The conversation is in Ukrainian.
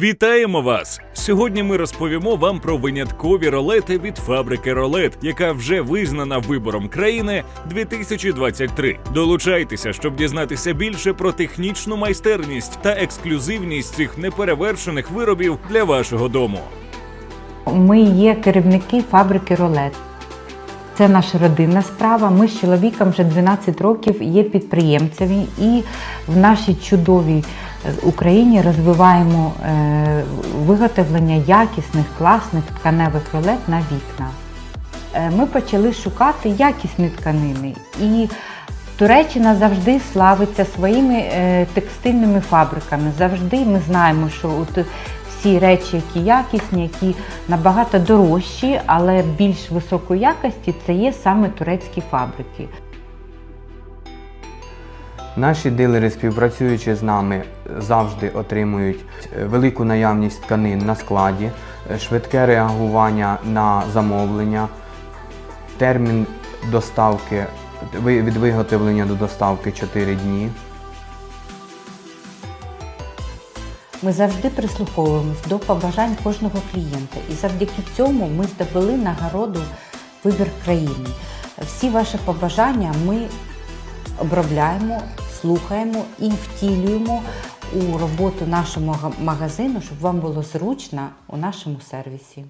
Вітаємо вас! Сьогодні ми розповімо вам про виняткові ролети від фабрики Ролет, яка вже визнана вибором країни 2023. Долучайтеся, щоб дізнатися більше про технічну майстерність та ексклюзивність цих неперевершених виробів для вашого дому. Ми є керівники фабрики Ролет. Це наша родинна справа. Ми з чоловіком вже 12 років є підприємцями і в нашій чудовій е, Україні розвиваємо е, виготовлення якісних, класних тканевих ролет на вікна. Е, Ми почали шукати якісні тканини. І Туреччина завжди славиться своїми текстильними фабриками. Завжди ми знаємо, що всі речі, які якісні, які набагато дорожчі, але більш високої якості, це є саме турецькі фабрики. Наші дилери, співпрацюючи з нами, завжди отримують е, велику наявність тканин на складі, е, швидке реагування на замовлення, термін доставки від виготовлення до доставки 4 дні. Ми завжди прислуховуємось до побажань кожного клієнта, і завдяки цьому ми здобули нагороду Вибір країни. Всі ваші побажання ми обробляємо, слухаємо і втілюємо у роботу нашого магазину, щоб вам було зручно у нашому сервісі.